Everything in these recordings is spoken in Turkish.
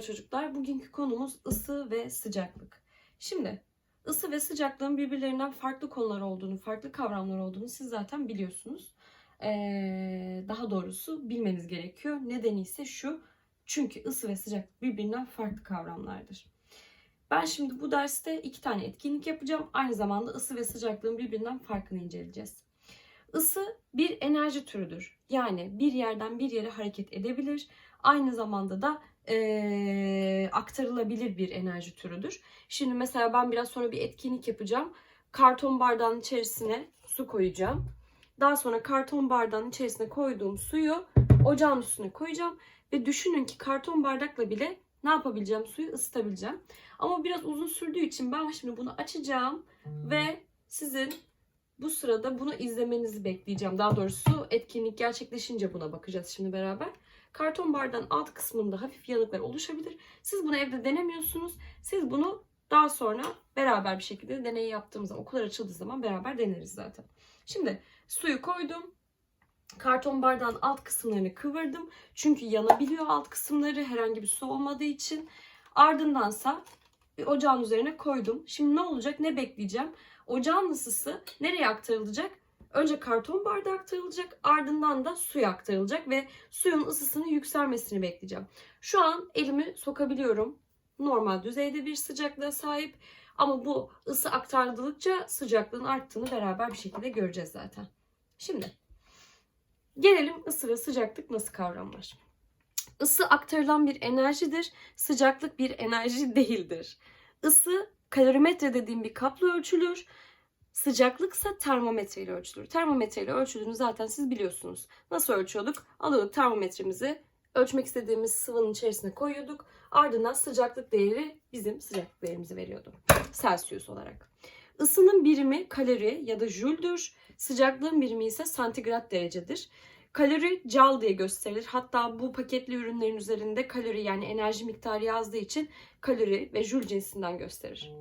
Çocuklar bugünkü konumuz ısı ve sıcaklık. Şimdi ısı ve sıcaklığın birbirlerinden farklı konular olduğunu, farklı kavramlar olduğunu siz zaten biliyorsunuz. Ee, daha doğrusu bilmeniz gerekiyor. Nedeni ise şu. Çünkü ısı ve sıcaklık birbirinden farklı kavramlardır. Ben şimdi bu derste iki tane etkinlik yapacağım. Aynı zamanda ısı ve sıcaklığın birbirinden farkını inceleyeceğiz. Isı bir enerji türüdür. Yani bir yerden bir yere hareket edebilir. Aynı zamanda da eee, aktarılabilir bir enerji türüdür. Şimdi mesela ben biraz sonra bir etkinlik yapacağım. Karton bardağın içerisine su koyacağım. Daha sonra karton bardağın içerisine koyduğum suyu ocağın üstüne koyacağım. Ve düşünün ki karton bardakla bile ne yapabileceğim? Suyu ısıtabileceğim. Ama biraz uzun sürdüğü için ben şimdi bunu açacağım ve sizin bu sırada bunu izlemenizi bekleyeceğim. Daha doğrusu etkinlik gerçekleşince buna bakacağız şimdi beraber. Karton bardağın alt kısmında hafif yanıklar oluşabilir. Siz bunu evde denemiyorsunuz. Siz bunu daha sonra beraber bir şekilde deney yaptığımız zaman, okullar açıldığı zaman beraber deneriz zaten. Şimdi suyu koydum. Karton bardağın alt kısımlarını kıvırdım. Çünkü yanabiliyor alt kısımları herhangi bir su olmadığı için. Ardındansa ocağın üzerine koydum. Şimdi ne olacak? Ne bekleyeceğim? Ocağın ısısı nereye aktarılacak? Önce karton bardağa aktarılacak, ardından da suya aktarılacak ve suyun ısısının yükselmesini bekleyeceğim. Şu an elimi sokabiliyorum. Normal düzeyde bir sıcaklığa sahip. Ama bu ısı aktarıldıkça sıcaklığın arttığını beraber bir şekilde göreceğiz zaten. Şimdi gelelim ısı ve sıcaklık nasıl kavramlar. Isı aktarılan bir enerjidir. Sıcaklık bir enerji değildir. Isı kalorimetre dediğim bir kapla ölçülür. Sıcaklıksa termometre ile ölçülür. Termometre ile ölçüldüğünü zaten siz biliyorsunuz. Nasıl ölçüyorduk? Alıyorduk termometremizi, ölçmek istediğimiz sıvının içerisine koyuyorduk. Ardından sıcaklık değeri bizim sıcaklık değerimizi veriyordu. Celsius olarak. Isının birimi kalori ya da jüldür. Sıcaklığın birimi ise santigrat derecedir. Kalori cal diye gösterilir. Hatta bu paketli ürünlerin üzerinde kalori yani enerji miktarı yazdığı için kalori ve jül cinsinden gösterir.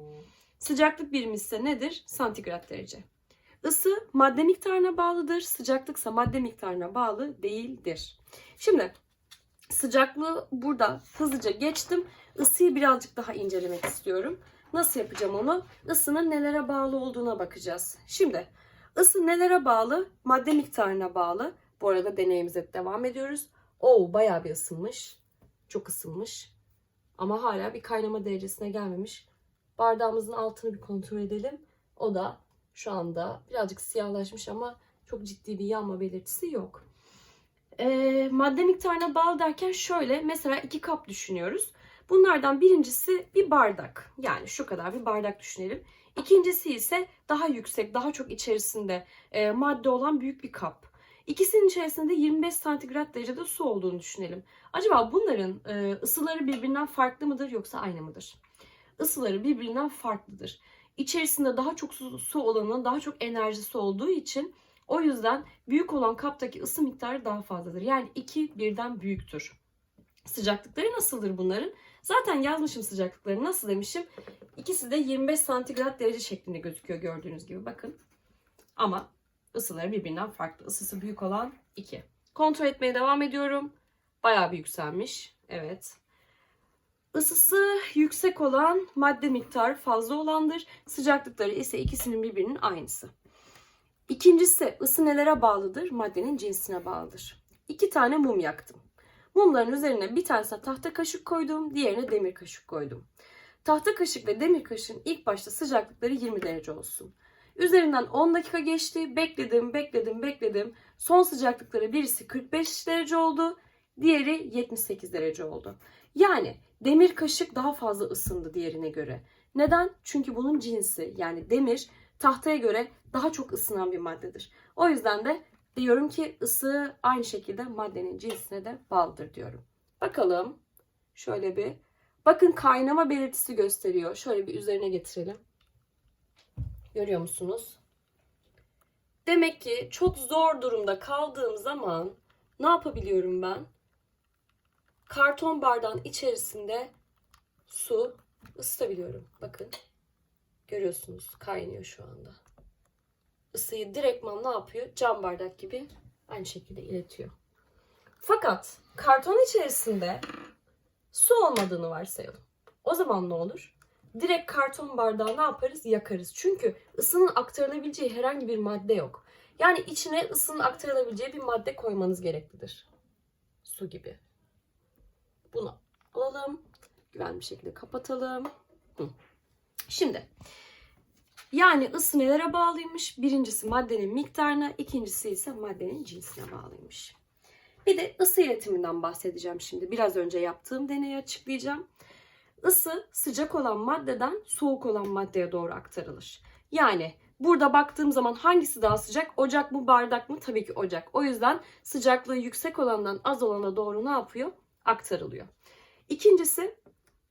Sıcaklık birimi ise nedir? Santigrat derece. Isı madde miktarına bağlıdır. Sıcaklıksa madde miktarına bağlı değildir. Şimdi sıcaklığı burada hızlıca geçtim. Isıyı birazcık daha incelemek istiyorum. Nasıl yapacağım onu? Isının nelere bağlı olduğuna bakacağız. Şimdi ısı nelere bağlı? Madde miktarına bağlı. Bu arada deneyimize devam ediyoruz. Oo bayağı bir ısınmış. Çok ısınmış. Ama hala bir kaynama derecesine gelmemiş. Bardağımızın altını bir kontrol edelim. O da şu anda birazcık siyahlaşmış ama çok ciddi bir yanma belirtisi yok. Ee, madde miktarına bağlı derken şöyle mesela iki kap düşünüyoruz. Bunlardan birincisi bir bardak. Yani şu kadar bir bardak düşünelim. İkincisi ise daha yüksek, daha çok içerisinde e, madde olan büyük bir kap. İkisinin içerisinde 25 santigrat derecede su olduğunu düşünelim. Acaba bunların e, ısıları birbirinden farklı mıdır yoksa aynı mıdır? Isıları birbirinden farklıdır. İçerisinde daha çok su, su olanın daha çok enerjisi olduğu için o yüzden büyük olan kaptaki ısı miktarı daha fazladır. Yani 2 birden büyüktür. Sıcaklıkları nasıldır bunların? Zaten yazmışım sıcaklıkları. Nasıl demişim? İkisi de 25 santigrat derece şeklinde gözüküyor gördüğünüz gibi. Bakın. Ama ısıları birbirinden farklı. Isısı büyük olan 2. Kontrol etmeye devam ediyorum. Bayağı bir yükselmiş. Evet. Isısı yüksek olan madde miktarı fazla olandır. Sıcaklıkları ise ikisinin birbirinin aynısı. İkincisi ısı nelere bağlıdır? Maddenin cinsine bağlıdır. İki tane mum yaktım. Mumların üzerine bir tanesine tahta kaşık koydum, diğerine demir kaşık koydum. Tahta kaşık ve demir kaşığın ilk başta sıcaklıkları 20 derece olsun. Üzerinden 10 dakika geçti. Bekledim, bekledim, bekledim. Son sıcaklıkları birisi 45 derece oldu. Diğeri 78 derece oldu. Yani demir kaşık daha fazla ısındı diğerine göre. Neden? Çünkü bunun cinsi yani demir tahtaya göre daha çok ısınan bir maddedir. O yüzden de diyorum ki ısı aynı şekilde maddenin cinsine de bağlıdır diyorum. Bakalım şöyle bir bakın kaynama belirtisi gösteriyor. Şöyle bir üzerine getirelim. Görüyor musunuz? Demek ki çok zor durumda kaldığım zaman ne yapabiliyorum ben? Karton bardağın içerisinde su ısıtabiliyorum. Bakın. Görüyorsunuz kaynıyor şu anda. Isıyı direktman ne yapıyor? Cam bardak gibi aynı şekilde iletiyor. Fakat karton içerisinde Su olmadığını varsayalım. O zaman ne olur? Direkt karton bardağı ne yaparız? Yakarız. Çünkü ısının aktarılabileceği herhangi bir madde yok. Yani içine ısının aktarılabileceği bir madde koymanız gereklidir. Su gibi. Bunu alalım. Güvenli bir şekilde kapatalım. Şimdi yani ısı nelere bağlıymış? Birincisi maddenin miktarına, ikincisi ise maddenin cinsine bağlıymış. Bir de ısı iletiminden bahsedeceğim şimdi. Biraz önce yaptığım deneyi açıklayacağım. Isı sıcak olan maddeden soğuk olan maddeye doğru aktarılır. Yani burada baktığım zaman hangisi daha sıcak? Ocak mı bardak mı? Tabii ki ocak. O yüzden sıcaklığı yüksek olandan az olana doğru ne yapıyor? Aktarılıyor. İkincisi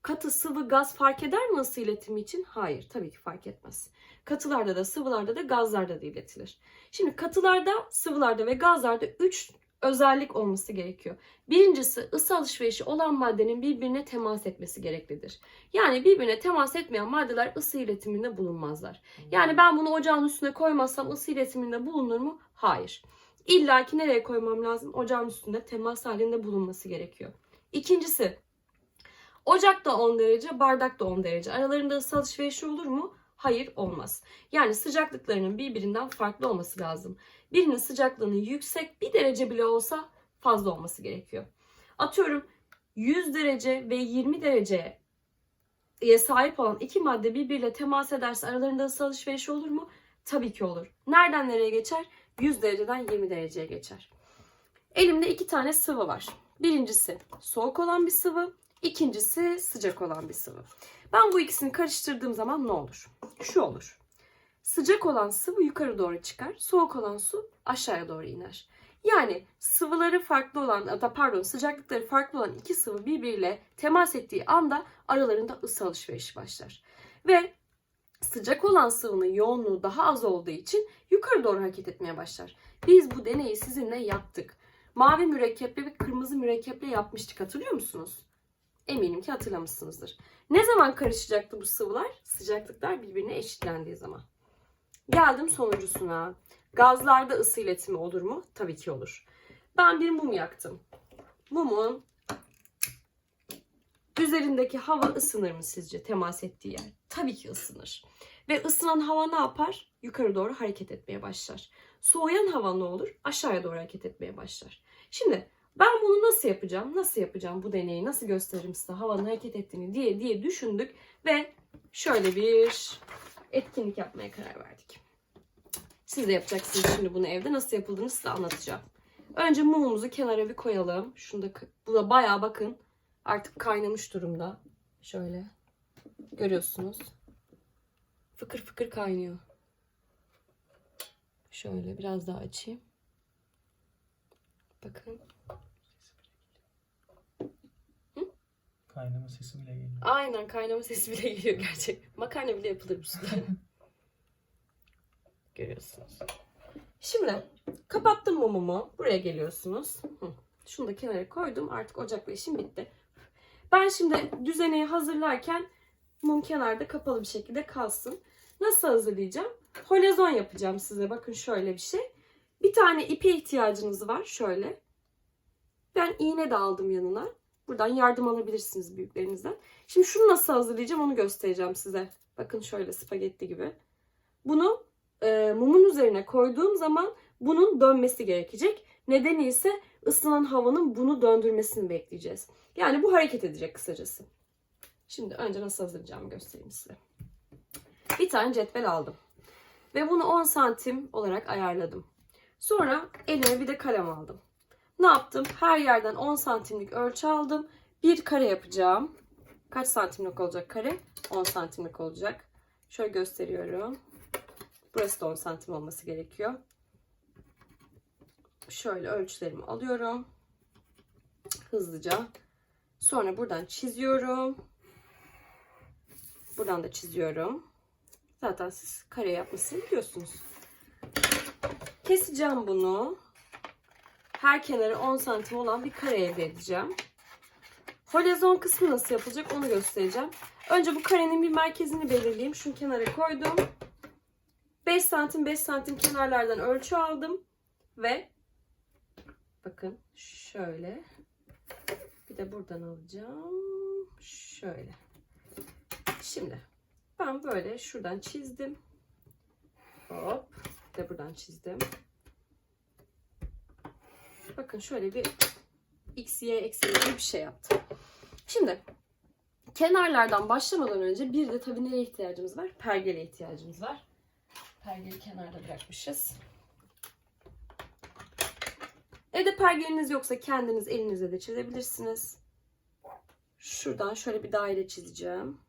katı, sıvı, gaz fark eder mi ısı iletimi için? Hayır, tabii ki fark etmez. Katılarda da, sıvılarda da, gazlarda da iletilir. Şimdi katılarda, sıvılarda ve gazlarda 3 özellik olması gerekiyor. Birincisi ısı alışverişi olan maddenin birbirine temas etmesi gereklidir. Yani birbirine temas etmeyen maddeler ısı iletiminde bulunmazlar. Yani ben bunu ocağın üstüne koymazsam ısı iletiminde bulunur mu? Hayır. İlla ki nereye koymam lazım? Ocağın üstünde temas halinde bulunması gerekiyor. İkincisi ocak da 10 derece, bardak da 10 derece. Aralarında ısı alışverişi olur mu? Hayır olmaz. Yani sıcaklıklarının birbirinden farklı olması lazım. Birinin sıcaklığının yüksek bir derece bile olsa fazla olması gerekiyor. Atıyorum 100 derece ve 20 dereceye sahip olan iki madde birbiriyle temas ederse aralarında ısı alışverişi olur mu? Tabii ki olur. Nereden nereye geçer? 100 dereceden 20 dereceye geçer. Elimde iki tane sıvı var. Birincisi soğuk olan bir sıvı, ikincisi sıcak olan bir sıvı. Ben bu ikisini karıştırdığım zaman ne olur? Şu olur. Sıcak olan sıvı yukarı doğru çıkar, soğuk olan su aşağıya doğru iner. Yani sıvıları farklı olan, da pardon sıcaklıkları farklı olan iki sıvı birbiriyle temas ettiği anda aralarında ısı alışverişi başlar. Ve sıcak olan sıvının yoğunluğu daha az olduğu için yukarı doğru hareket etmeye başlar. Biz bu deneyi sizinle yaptık. Mavi mürekkeple ve kırmızı mürekkeple yapmıştık hatırlıyor musunuz? Eminim ki hatırlamışsınızdır. Ne zaman karışacaktı bu sıvılar? Sıcaklıklar birbirine eşitlendiği zaman. Geldim sonuncusuna. Gazlarda ısı iletimi olur mu? Tabii ki olur. Ben bir mum yaktım. Mumun üzerindeki hava ısınır mı sizce temas ettiği yer? Tabii ki ısınır. Ve ısınan hava ne yapar? Yukarı doğru hareket etmeye başlar. Soğuyan hava ne olur? Aşağıya doğru hareket etmeye başlar. Şimdi ben bunu nasıl yapacağım? Nasıl yapacağım bu deneyi? Nasıl gösteririm size havanın hareket ettiğini diye diye düşündük ve şöyle bir etkinlik yapmaya karar verdik. Siz de yapacaksınız şimdi bunu evde. Nasıl yapıldığını size anlatacağım. Önce mumumuzu kenara bir koyalım. Şunu da bu da bayağı bakın artık kaynamış durumda. Şöyle görüyorsunuz. Fıkır fıkır kaynıyor. Şöyle biraz daha açayım. Bakın. Kaynama sesi bile geliyor. Aynen kaynama sesi bile geliyor gerçek. Makarna bile yapılır bu suda. Görüyorsunuz. Şimdi kapattım mumumu. Buraya geliyorsunuz. Hı. Şunu da kenara koydum. Artık ocakla işim bitti. Ben şimdi düzeneyi hazırlarken mum kenarda kapalı bir şekilde kalsın. Nasıl hazırlayacağım? Holezon yapacağım size. Bakın şöyle bir şey. Bir tane ipe ihtiyacınız var. Şöyle. Ben iğne de aldım yanına. Buradan yardım alabilirsiniz büyüklerinizden. Şimdi şunu nasıl hazırlayacağım onu göstereceğim size. Bakın şöyle spagetti gibi. Bunu e, mumun üzerine koyduğum zaman bunun dönmesi gerekecek. Nedeni ise ısınan havanın bunu döndürmesini bekleyeceğiz. Yani bu hareket edecek kısacası. Şimdi önce nasıl hazırlayacağımı göstereyim size. Bir tane cetvel aldım. Ve bunu 10 santim olarak ayarladım. Sonra elime bir de kalem aldım. Ne yaptım? Her yerden 10 santimlik ölçü aldım. Bir kare yapacağım. Kaç santimlik olacak kare? 10 santimlik olacak. Şöyle gösteriyorum. Burası da 10 santim olması gerekiyor. Şöyle ölçülerimi alıyorum. Hızlıca. Sonra buradan çiziyorum. Buradan da çiziyorum. Zaten siz kare yapmasını biliyorsunuz. Keseceğim bunu. Her kenarı 10 santim olan bir kare elde edeceğim. Holezon kısmı nasıl yapılacak onu göstereceğim. Önce bu karenin bir merkezini belirleyeyim. Şunu kenara koydum. 5 santim 5 santim kenarlardan ölçü aldım. Ve bakın şöyle Bir de buradan alacağım. Şöyle. Şimdi ben böyle şuradan çizdim. Hop. De buradan çizdim. Bakın şöyle bir x, y ekseni gibi bir şey yaptım. Şimdi kenarlardan başlamadan önce bir de tabii nereye ihtiyacımız var? Pergele ihtiyacımız var. Pergeli kenarda bırakmışız. Evde pergeliniz yoksa kendiniz elinizle de çizebilirsiniz. Şuradan şöyle bir daire çizeceğim.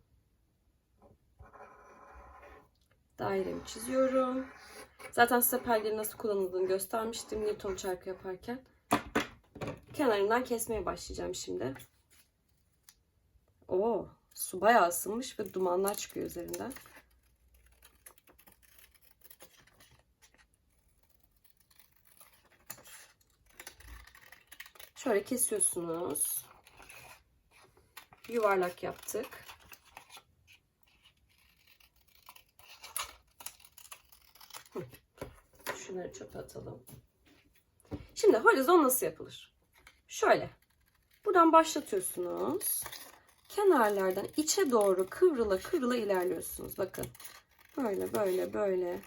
Dairemi çiziyorum. Zaten size pergeli nasıl kullanıldığını göstermiştim Newton çarkı yaparken. Kenarından kesmeye başlayacağım şimdi. Oo, su bayağı ısınmış ve dumanlar çıkıyor üzerinden. Şöyle kesiyorsunuz. Yuvarlak yaptık. Hı. Şunları çöpe atalım. Şimdi horizon nasıl yapılır? Şöyle. Buradan başlatıyorsunuz. Kenarlardan içe doğru kıvrıla kıvrıla ilerliyorsunuz. Bakın. Böyle böyle böyle.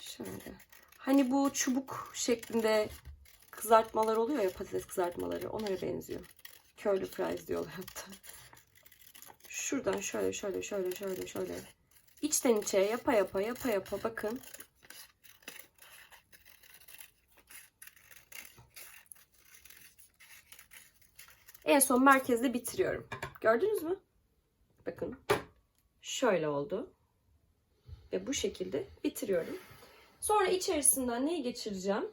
Şöyle. Hani bu çubuk şeklinde kızartmalar oluyor ya patates kızartmaları. Onlara benziyor. Curly fries diyorlar hatta. Şuradan şöyle şöyle şöyle şöyle şöyle. İçten içe yapa yapa yapa yapa bakın. En son merkezde bitiriyorum. Gördünüz mü? Bakın. Şöyle oldu. Ve bu şekilde bitiriyorum. Sonra içerisinden neyi geçireceğim?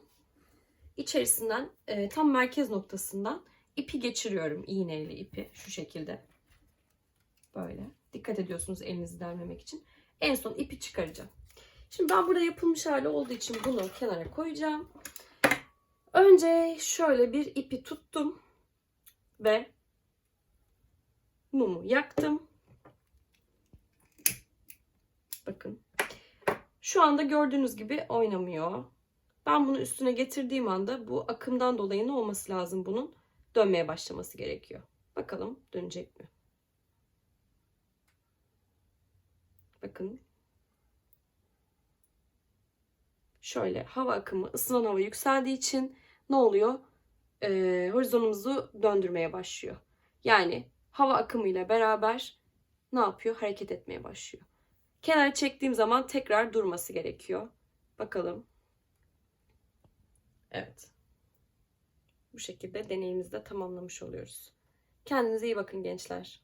İçerisinden e, tam merkez noktasından ipi geçiriyorum. iğneyle ipi. Şu şekilde. Böyle. Dikkat ediyorsunuz elinizi delmemek için. En son ipi çıkaracağım. Şimdi ben burada yapılmış hali olduğu için bunu kenara koyacağım. Önce şöyle bir ipi tuttum ve mumu yaktım. Bakın. Şu anda gördüğünüz gibi oynamıyor. Ben bunu üstüne getirdiğim anda bu akımdan dolayı ne olması lazım bunun? Dönmeye başlaması gerekiyor. Bakalım dönecek mi? Bakın. Şöyle hava akımı ısınan hava yükseldiği için ne oluyor? Ee, horizonumuzu döndürmeye başlıyor. Yani hava akımıyla beraber ne yapıyor? Hareket etmeye başlıyor. Kenara çektiğim zaman tekrar durması gerekiyor. Bakalım. Evet. Bu şekilde deneyimizi de tamamlamış oluyoruz. Kendinize iyi bakın gençler.